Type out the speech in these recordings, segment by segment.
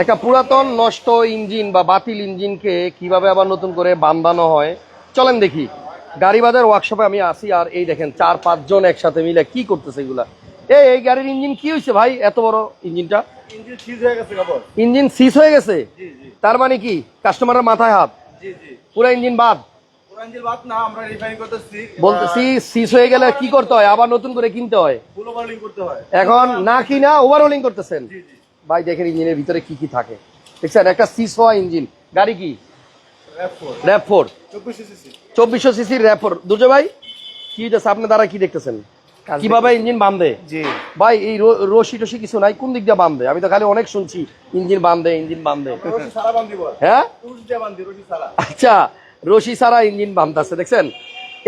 একটা পুরাতন নষ্ট ইঞ্জিন বা বাতিল ইঞ্জিনকে কীভাবে আবার নতুন করে বান্ধানো হয়? চলেন দেখি। গাড়ি বাজার ওয়ার্কশপে আমি আসি আর এই দেখেন চার পাঁচজন একসাথে মিলে কি করতেছে এগুলা। এই এই গাড়ির ইঞ্জিন কি হয়েছে ভাই? এত বড় ইঞ্জিনটা? ইঞ্জিন সিজ হয়ে গেছে হয়ে তার মানে কি? কাস্টমারের মাথায় হাত? পুরো ইঞ্জিন বাদ? বলতেছি হয়ে গেলে কি করতে হয়? আবার নতুন করে কিনতে হয়? এখন না কিনা ওভারহোলিং করতেছেন? ভাই দেখেন ইঞ্জিনের ভিতরে কি কি থাকে। দেখছেন একটা সিস হওয়া ইঞ্জিন। গাড়ি কি? র্যাপ ফোর চব্বিশশো সিসির র্যাপ ফোর ভাই কি হইতেছে? আপনি দ্বারা কি দেখতেছেন? কীভাবে ইঞ্জিন বাঁধে ভাই এই রশি টসি কিছু নাই কোন দিক দিয়ে বাঁধে আমি তো খালি অনেক শুনছি ইঞ্জিন বাঁধে ইঞ্জিন বাঁধে সারা বান্ধি হ্যাঁ? বান্ধি রশি সারা আচ্ছা রশি ছাড়া ইঞ্জিন বাঁধতেছে দেখছেন?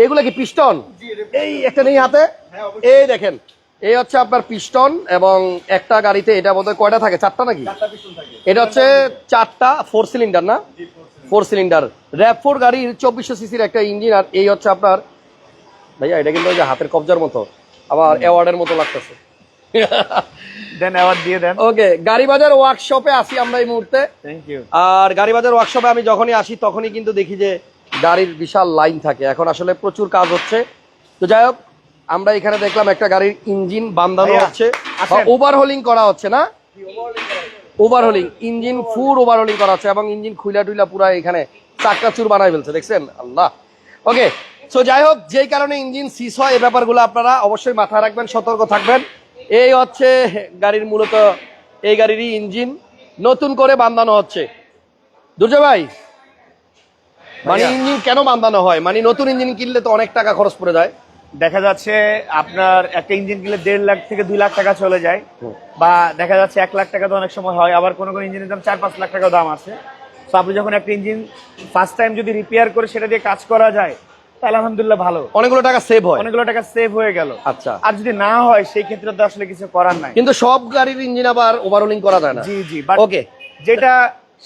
এগুলা কি পিস্টন? এই একটা নেই হাতে? হ্যাঁ, এই দেখেন এই হচ্ছে আপনার পিস্টন এবং একটা গাড়িতে এটা বোধহয় কয়টা থাকে? চারটা নাকি? এটা হচ্ছে চারটা ফোর সিলিন্ডার না। ফোর সিলিন্ডার র্যাপ ফোর গাড়ির চব্বিশশো সিসির একটা ইঞ্জিন আর এই হচ্ছে আপনার ভাইয়া এটা কিন্তু ওই যে হাতের কবজার মতো। আবার অ্যাওয়ার্ডের মতো লাগতেছে। দেন অ্যাওয়ার্ড দিয়ে দেন। ওকে গাড়ি বাজার ওয়ার্কশপে আসি আমরা এই মুহূর্তে। থ্যাংক ইউ আর গাড়ি বাজার ওয়ার্কশপে আমি যখনই আসি তখনই কিন্তু দেখি যে গাড়ির বিশাল লাইন থাকে। এখন আসলে প্রচুর কাজ হচ্ছে। তো যাই হোক আমরা এখানে দেখলাম একটা গাড়ির ইঞ্জিন বান্ধানো হচ্ছে। ওভারহোলিং করা হচ্ছে না? ওভারহোলিং ইঞ্জিন ফুল ওভারহোলিং করা হচ্ছে এবং ইঞ্জিন খুইলা টুইলা পুরা এখানে চাক্কাচুর বানাই ফেলছে দেখছেন? আল্লাহ। ওকে সো যাই হোক যেই কারণে ইঞ্জিন সিস হয় এই ব্যাপারগুলো আপনারা অবশ্যই মাথায় রাখবেন সতর্ক থাকবেন। এই হচ্ছে গাড়ির মূলত এই গাড়িরই ইঞ্জিন নতুন করে বান্ধানো হচ্ছে। দুর্জয় ভাই মানে ইঞ্জিন কেন বান্ধানো হয়? মানে নতুন ইঞ্জিন কিনলে তো অনেক টাকা খরচ পড়ে যায়। দেখা যাচ্ছে আপনার একটা ইঞ্জিন কিনলে দেড় লাখ থেকে দুই লাখ টাকা চলে যায়। বা দেখা যাচ্ছে এক লাখ টাকা তো অনেক সময় হয় আবার কোনো কোনো ইঞ্জিনের দাম চার পাঁচ লাখ টাকা দাম আছে। তো আপনি যখন একটা ইঞ্জিন ফার্স্ট টাইম যদি রিপেয়ার করে সেটা দিয়ে কাজ করা যায় তাহলে আলহামদুলিল্লাহ ভালো। অনেকগুলো টাকা সেভ হয়। অনেকগুলো টাকা সেভ হয়ে গেল। আচ্ছা। আর যদি না হয় সেই ক্ষেত্রে তো আসলে কিছু করার নাই। কিন্তু সব গাড়ির ইঞ্জিন আবার ওভারহোলিং করা যায় না। জি জি ওকে যেটা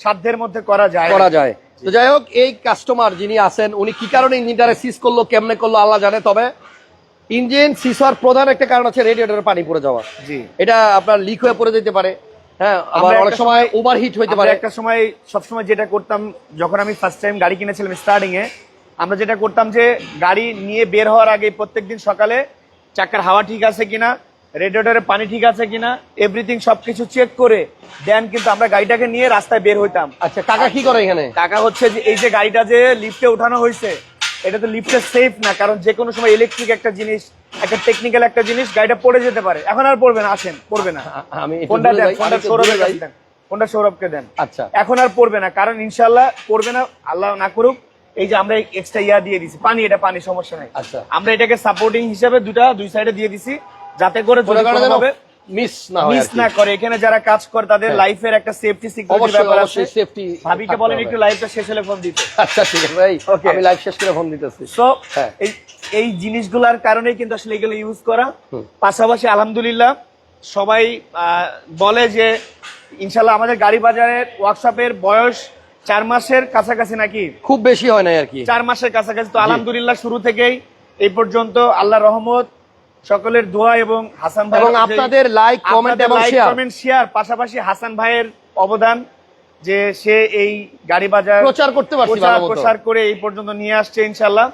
সাধ্যের মধ্যে করা যায়। করা যায়। তো যাই হোক এই কাস্টমার যিনি আছেন উনি কি কারণে ইঞ্জিনটারে সিজ করল কেমনে করল আল্লাহ জানে তবে ইঞ্জিন হওয়ার প্রধান একটা কারণ হচ্ছে রেডিয়েটরের পানি পড়ে যাওয়া। জি। এটা আপনার লিক হয়ে পড়ে যেতে পারে। হ্যাঁ আবার অনেক সময় ওভারহিট হইতে পারে। একটা সময় সবসময় যেটা করতাম যখন আমি ফার্স্ট টাইম গাড়ি কিনেছিলাম স্টার্টিং এ আমরা যেটা করতাম যে গাড়ি নিয়ে বের হওয়ার আগে প্রত্যেকদিন সকালে চাকার হাওয়া ঠিক আছে কিনা রেডিয়েটরের পানি ঠিক আছে কিনা এভরিথিং সবকিছু চেক করে দেন কিন্তু আমরা গাড়িটাকে নিয়ে রাস্তায় বের হইতাম। আচ্ছা কাকা কি করে এখানে? টাকা হচ্ছে যে এই যে গাড়িটা যে লিফটে উঠানো হয়েছে এটা তো লিফটে সেফ না কারণ যে কোনো সময় ইলেকট্রিক একটা জিনিস একটা টেকনিক্যাল একটা জিনিস গাড়িটা পড়ে যেতে পারে। এখন আর পড়বে না আসেন পড়বে না। আমি ফোনটা দেন ফোনটা সৌরভের কাছে দেন ফোনটা সৌরভকে দেন। আচ্ছা। এখন আর পড়বে না কারণ ইনশাল্লাহ পড়বে না আল্লাহ না করুক। এই যে আমরা এক্সট্রা ইয়া দিয়ে দিছি পানি এটা পানি সমস্যা নাই। আচ্ছা। আমরা এটাকে সাপোর্টিং হিসাবে দুটা দুই সাইডে দিয়ে দিছি যাতে করে যদি মিস না হয় মিস না করে। এখানে যারা কাজ করে তাদের হ্যাঁ। লাইফের একটা সেফটি সিকিউরিটি ব্যাপার আছে। অবশ্যই সেফটি ভাবিকে বলেন একটু লাইফটা শেষ হলে ফোন দিতে। আচ্ছা ঠিক আছে। ভাই আমি লাইভ শেষ করে ফোন দিতেছি। সো হ্যাঁ। এই এই জিনিসগুলার কারণেই কিন্তু আসলে এগুলো ইউজ করা। পাশাপাশি আলহামদুলিল্লাহ সবাই বলে যে ইনশাল্লাহ আমাদের গাড়ি বাজারের ওয়ার্কশপের বয়স চার মাসের কাছাকাছি নাকি? খুব বেশি হয় না আর কি। চার মাসের কাছাকাছি। তো আলহামদুলিল্লাহ শুরু থেকেই এই পর্যন্ত আল্লাহ রহমত সকলের দোয়া এবং হাসান ভাই এবং আপনাদের like, comment এবং share। কমেন্ট শেয়ার পাশাপাশি হাসান ভাইয়ের অবদান যে সে এই গাড়ি বাজার প্রচার করতে পারছি প্রচার করে এই পর্যন্ত নিয়ে আসছে ইনশাল্লাহ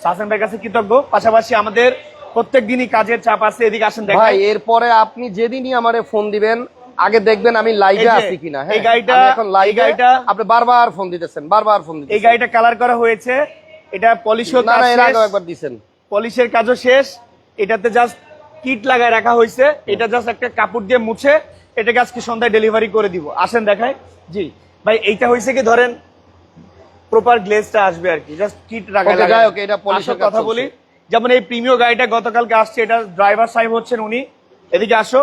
হাসান ভাইয়ের কাছে কৃতজ্ঞ। পাশাপাশি আমাদের প্রত্যেক দিনই কাজের চাপ আছে এদিকে আসেন ভাই এরপরে আপনি যেদিনই আমারে ফোন দিবেন আগে দেখবেন আমি লাইভে আছি কিনা। হ্যাঁ এই গাড়িটা- এখন লাইভে গাড়িটা- আপনি বারবার ফোন দিতেছেন বারবার ফোন এই গাড়িটা কালার করা হয়েছে। এটা পলিশও কাজ এর শেষ। একবার দিছেন। পলিশের কাজও শেষ। এটাতে জাস্ট কিট লাগায় রাখা হয়েছে। এটা জাস্ট একটা কাপড় দিয়ে মুছে এটাকে আজকে সন্ধ্যায় ডেলিভারি করে দিব। আসেন দেখায় জি। ভাই এইটা হয়েছে কি ধরেন প্রপার গ্লেজটা আসবে আর কি। জাস্ট কিট রাখা যাই হোক, এটা কাজ কথা বলি যেমন এই প্রিমিয় গাড়িটা গতকালকে আসছে এটা ড্রাইভার সাহেব হচ্ছেন উনি। এদিকে আসো।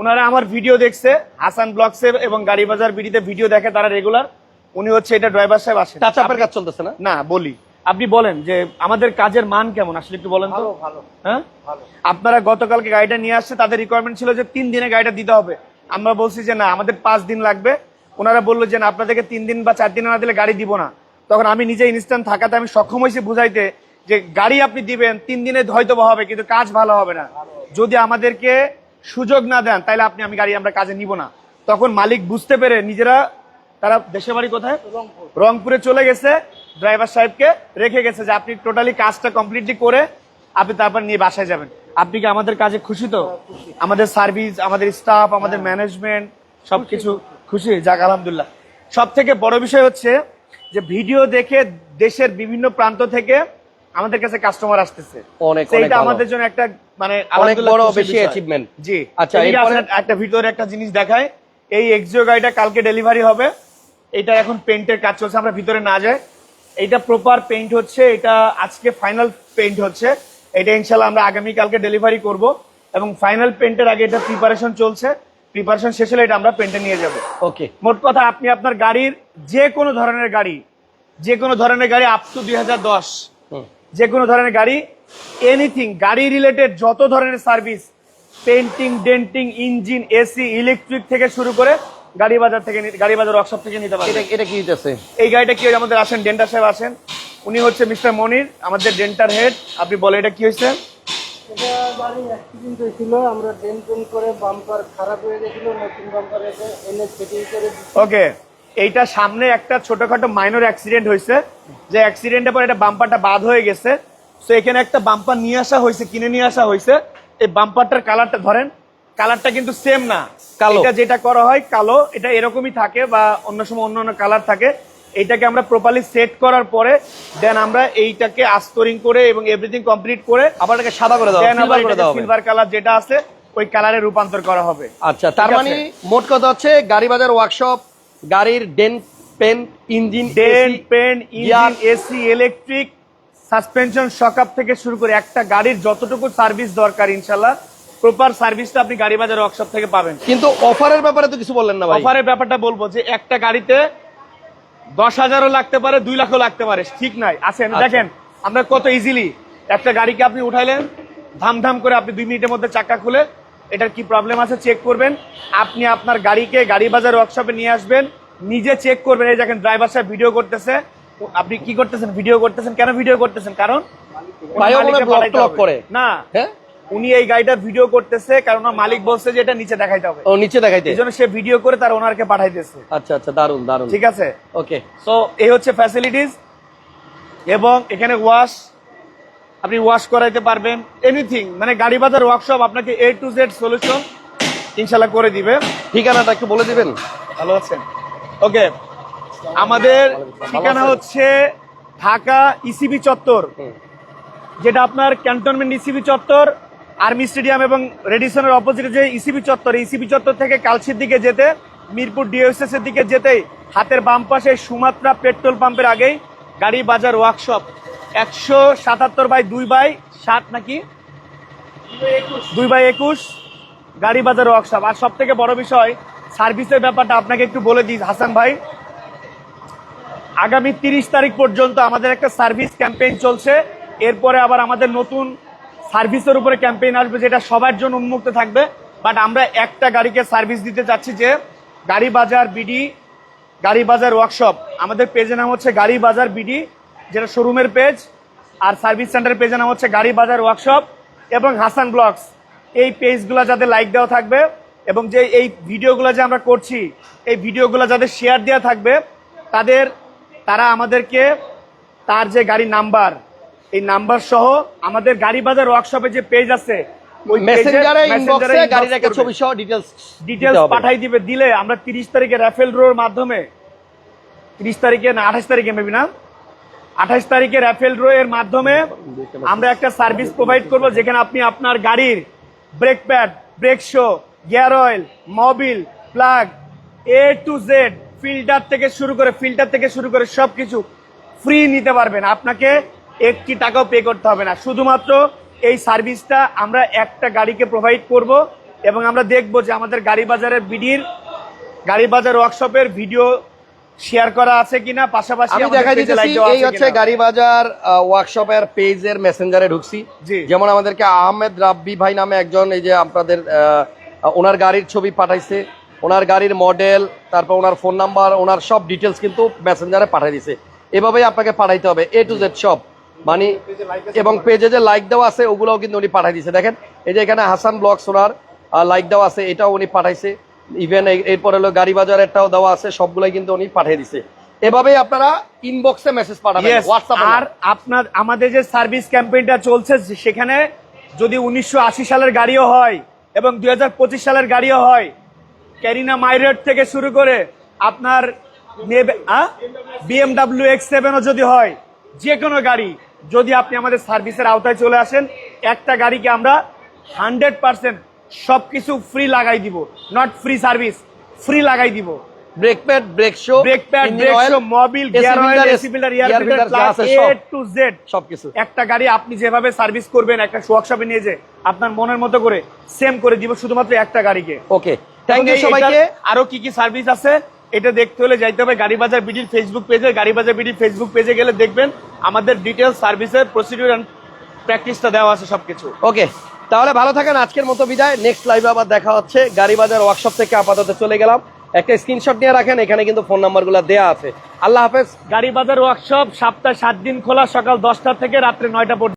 ওনারা আমার ভিডিও দেখছে হাসান ব্লগসে এবং গাড়ি বাজার বিডিতে ভিডিও দেখে তারা রেগুলার উনি হচ্ছে এটা ড্রাইভার সাহেব আসেন। টাচ আপের কাজ চলতেছে না? না বলি। আপনি বলেন যে আমাদের কাজের মান কেমন? আসলে একটু বলেন তো। ভালো হ্যাঁ? আপনারা গতকালকে গাড়িটা নিয়ে আসছে তাদের রিকোয়ারমেন্ট ছিল যে তিন দিনে গাড়িটা দিতে হবে। আমরা বলছি যে না আমাদের পাঁচ দিন লাগবে। ওনারা বলল যে না আপনাদেরকে তিন দিন বা চার দিন না দিলে গাড়ি দিব না। তখন আমি নিজে ইনস্ট্যান্ট থাকাতে আমি সক্ষম হয়েছি বুঝাইতে যে গাড়ি আপনি দিবেন তিন দিনে হয়তো হবে কিন্তু কাজ ভালো হবে না। যদি আমাদেরকে সুযোগ না দেন তাহলে আপনি আমি গাড়ি আমরা কাজে নিব না। তখন মালিক বুঝতে পেরে নিজেরা তারা দেশের বাড়ি কোথায়? রংপুরে চলে গেছে। ড্রাইভার সাহেবকে রেখে গেছে যে আপনি টোটালি কাজটা কমপ্লিটলি করে আপনি তারপর নিয়ে বাসায় যাবেন। আপনি কি আমাদের কাজে খুশি তো? আমাদের সার্ভিস আমাদের স্টাফ আমাদের ম্যানেজমেন্ট সবকিছু খুশি? যাক আলহামদুলিল্লাহ। সব থেকে বড় বিষয় হচ্ছে যে ভিডিও দেখে দেশের বিভিন্ন প্রান্ত থেকে আমাদের কাছে কাস্টমার আসতেছে। অনেক, এটা আমাদের জন্য একটা মানে অনেক বড় বেশি achievement। জি। আচ্ছা, একটা ভিতরে একটা জিনিস দেখায় এই এক্সিও গাড়িটা কালকে ডেলিভারি হবে। এটা এখন পেইন্টের কাজ চলছে আমরা ভিতরে না যাই। এটা প্রপার পেইন্ট হচ্ছে এটা আজকে ফাইনাল পেইন্ট হচ্ছে। এটা ইনশাল্লাহ আমরা আগামী কালকে ডেলিভারি করব এবং ফাইনাল পেইন্টের আগে এটা প্রিপারেশন চলছে। প্রিপারেশন শেষ হলে এটা আমরা পেইন্টে নিয়ে যাব। ওকে মোট কথা আপনি আপনার গাড়ির যে কোনো ধরনের গাড়ি যে কোনো ধরনের গাড়ি আপ টু দুই যে কোনো ধরনের গাড়ি এনিথিং গাড়ি রিলেটেড যত ধরনের service painting denting engine AC electric থেকে শুরু করে গাড়ি বাজার থেকে গাড়ি বাজার ওয়ার্কশপ থেকে নিতে এটা পারবেন এটা কি দিতেছে এই গাড়িটা কি হয়েছে? আমাদের আসেন ডেন্টার সাহেব আসেন। উনি হচ্ছে মিস্টার মনির আমাদের ডেন্টার হেড। আপনি বলে এটা কি হয়েছে এটা গাড়ি অ্যাক্সিডেন্ট হয়েছিল আমরা ডেন করে বাম্পার খারাপ হয়ে গেছিল নতুন বাম্পার এনে ফিটিং করে ওকে এইটা সামনে একটা ছোটখাটো মাইনর অ্যাক্সিডেন্ট হয়েছে যে অ্যাক্সিডেন্টের পর এটা বাম্পারটা বাদ হয়ে গেছে। তো এখানে একটা বাম্পার নিয়ে আসা হয়েছে কিনে নিয়ে আসা হয়েছে এই বাম্পারটার কালারটা ধরেন কালারটা কিন্তু সেম না। কালো। এটা যেটা করা হয় কালো এটা এরকমই থাকে বা অন্য সময় অন্য অন্য কালার থাকে। এইটাকে আমরা প্রপারলি সেট করার পরে দেন আমরা এইটাকে আস্তরিং করে এবং এভরিথিং কমপ্লিট করে আবার এটাকে সাদা করে দাও দেন আবার সিলভার করে দাও সিলভার কালার যেটা আছে ওই কালারে রূপান্তর করা হবে। আচ্ছা তার মানে মোট কথা হচ্ছে গাড়ি বাজার ওয়ার্কশপ গাড়ির ডেন পেন ইঞ্জিন ডেন pen. Engine AC electric suspension shock up থেকে শুরু করে একটা গাড়ির যতটুকু সার্ভিস দরকার ইনশাল্লাহ প্রপার সার্ভিসটা আপনি গাড়ি বাজার ওয়ার্কশপ থেকে পাবেন। কিন্তু অফারের ব্যাপারে তো কিছু বললেন না ভাই। অফারের ব্যাপারটা বলব যে একটা গাড়িতে দশ হাজারও লাগতে পারে দুই লাখও লাগতে পারে। ঠিক নাই। আছেন আচ্ছা। দেখেন আমরা কত ইজিলি একটা গাড়িকে আপনি উঠাইলেন ধাম ধাম করে আপনি দুই মিনিটের মধ্যে চাকা খুলে এটার কি প্রবলেম আছে চেক করবেন। আপনি আপনার গাড়িকে গাড়ি বাজার ওয়ার্কশপে নিয়ে আসবেন নিজে চেক করবেন। এই দেখেন ড্রাইভার সাহেব ভিডিও করতেছে। আপনি কি করতেছেন? ভিডিও করতেছেন? কেন ভিডিও করতেছেন? কারণ। না। হ্যাঁ? উনি এই গাড়িটা ভিডিও করতেছে কারণ ওনার মালিক বলছে যে এটা নিচে দেখাইতে হবে। ও নিচে দেখাইতে। এই জন্য সে ভিডিও করে তার ওনারকে পাঠাইতেছে। আচ্ছা আচ্ছা দারুণ দারুণ ঠিক আছে? ওকে। সো এই হচ্ছে ফ্যাসিলিটিস এবং এখানে ওয়াশ আপনি ওয়াশ করাইতে পারবেন এনিথিং মানে গাড়ি বাজার ওয়ার্কশপ আপনাকে এ টু জেড সলিউশন ইনশাল্লাহ করে দিবে। ঠিকানাটা একটু বলে দিবেন? ভালো আছেন? ওকে আমাদের ঠিকানা হচ্ছে ঢাকা ইসিবি চত্বর যেটা আপনার ক্যান্টনমেন্ট ইসিবি চত্বর আর্মি স্টেডিয়াম এবং রেডিসনের অপোজিটে যে ইসিবি চত্বর ইসিবি চত্বর থেকে কালচির দিকে যেতে, মিরপুর ডিওএসএস এর দিকে যেতেই হাতের বাম পাশে সুমাত্রা পেট্রোল পাম্পের আগেই গাড়ি বাজার ওয়ার্কশপ একশো সাতাত্তর বাই দুই বাই সাত নাকি? দুই বাই একুশ গাড়ি বাজার ওয়ার্কশপ আর সব থেকে বড় বিষয়, সার্ভিসের ব্যাপারটা আপনাকে একটু বলে দিই, হাসান ভাই। আগামী তিরিশ তারিখ পর্যন্ত আমাদের একটা সার্ভিস ক্যাম্পেইন চলছে। এরপরে আবার আমাদের নতুন সার্ভিসের উপরে ক্যাম্পেইন আসবে যেটা সবার জন্য উন্মুক্ত থাকবে। বাট আমরা একটা গাড়িকে সার্ভিস দিতে চাচ্ছি যে গাড়ি বাজার বিডি, গাড়ি বাজার ওয়ার্কশপ। আমাদের পেজের নাম হচ্ছে গাড়ি বাজার বিডি, যেটা শোরুমের পেজ আর সার্ভিস সেন্টার পেজের নাম হচ্ছে গাড়ি বাজার ওয়ার্কশপ এবং হাসান ব্লগস। এই পেজগুলো যাদের লাইক দেওয়া থাকবে এবং যে এই ভিডিওগুলো যে আমরা করছি, এই ভিডিওগুলো যাদের শেয়ার দেওয়া থাকবে, তাদের, তারা আমাদেরকে তার যে গাড়ির নাম্বার এই নাম্বার সহ আমাদের গাড়ি বাজার ওয়ার্কশপে যে পেজ আছে পাঠাই দিবে দিলে আমরা তিরিশ তারিখে র্যাফেল ড্রোর মাধ্যমে তিরিশ তারিখে না আঠাশ তারিখে মেবি না আঠাশ তারিখে র্যাফেল ড্রো এর মাধ্যমে আমরা একটা সার্ভিস প্রোভাইড করব যেখানে আপনি আপনার গাড়ির brake pad brake shoe gear oil Mobil plug A to Z filter থেকে শুরু করে ফিল্টার থেকে শুরু করে সবকিছু ফ্রি নিতে পারবেন। আপনাকে একটি টাকাও পে করতে হবে না। শুধুমাত্র এই সার্ভিসটা আমরা একটা গাড়িকে প্রোভাইড করব এবং আমরা দেখব যে আমাদের গাড়ি বাজারের বিডির গাড়ি বাজার ওয়ার্কশপের ভিডিও শেয়ার করা আছে কিনা পাশাপাশি আমি এ দিতেছি এই হচ্ছে গাড়ি বাজার ওয়ার্কশপের পেজের মেসেঞ্জারে ঢুকছি। যেমন আমাদেরকে আহমেদ রাব্বি ভাই নামে একজন এই যে আপনাদের ওনার গাড়ির ছবি পাঠাইছে। ওনার গাড়ির মডেল তারপর ওনার ফোন নাম্বার ওনার সব ডিটেলস কিন্তু মেসেঞ্জারে পাঠিয়ে দিছে। এভাবেই আপনাকে পাঠাইতে হবে এ টু জেড সব মানে এবং পেজে যে লাইক দেওয়া আছে ওগুলোও কিন্তু উনি পাঠাই দিয়েছে। দেখেন এই যে এখানে হাসান ব্লগস ওনার লাইক দেওয়া আছে এটাও উনি পাঠাইছে। ইভেন এরপর হলো গাড়ি বাজারেরটাও দেওয়া আছে সবগুলাই কিন্তু উনি পাঠিয়ে দিছে এভাবেই আপনারা ইনবক্সে মেসেজ পাঠাবেন হোয়াটসঅ্যাপে আর আপনার আমাদের যে সার্ভিস ক্যাম্পেইনটা চলছে সেখানে যদি উনিশশো আশি সালের গাড়িও হয় এবং দুই হাজার পঁচিশ সালের গাড়িও হয় ক্যারিনা মাইরেট থেকে শুরু করে আপনার বিএমডাব্লিউ এক্স সেভেনও যদি হয় যে কোনো গাড়ি যদি আপনি আমাদের সার্ভিসের আওতায় চলে আসেন একটা গাড়িকে আমরা হান্ড্রেড পার্সেন্ট সবকিছু ফ্রি লাগাই দিব। নট ফ্রি সার্ভিস ফ্রি লাগাই দিব। Brake pad brake shoe brake pad brake shoe Mobil gear oil AC filter air filter plus A to Z সবকিছু। একটা গাড়ি আপনি যেভাবে সার্ভিস করবেন একটা ওয়ার্কশপে নিয়ে যে আপনার মনের মতো করে সেম করে দিব শুধুমাত্র একটা গাড়িকে। ওকে থ্যাংক ইউ সবাইকে। আরও কি কি সার্ভিস আছে এটা দেখতে হলে যাইতে হবে গাড়ি বাজার বিডির ফেসবুক পেজে গাড়ি বাজার বিডির ফেসবুক পেজে গেলে দেখবেন আমাদের ডিটেলস সার্ভিসের প্রসিডিউর এন্ড প্র্যাকটিসটা দেওয়া আছে সবকিছু। ওকে তাহলে ভালো থাকেন আজকের মতো বিদায়। নেক্সট লাইভে আবার দেখা হচ্ছে। গাড়ি বাজার ওয়ার্কশপ থেকে আপাতত চলে গেলাম। একটা স্ক্রিনশট নিয়ে রাখেন এখানে কিন্তু ফোন নাম্বারগুলো দেয়া আছে। আল্লাহ হাফেজ। গাড়ি বাজার ওয়ার্কশপ সপ্তাহে সাত দিন খোলা সকাল দশটা থেকে রাত্রে নয়টা পর্যন্ত।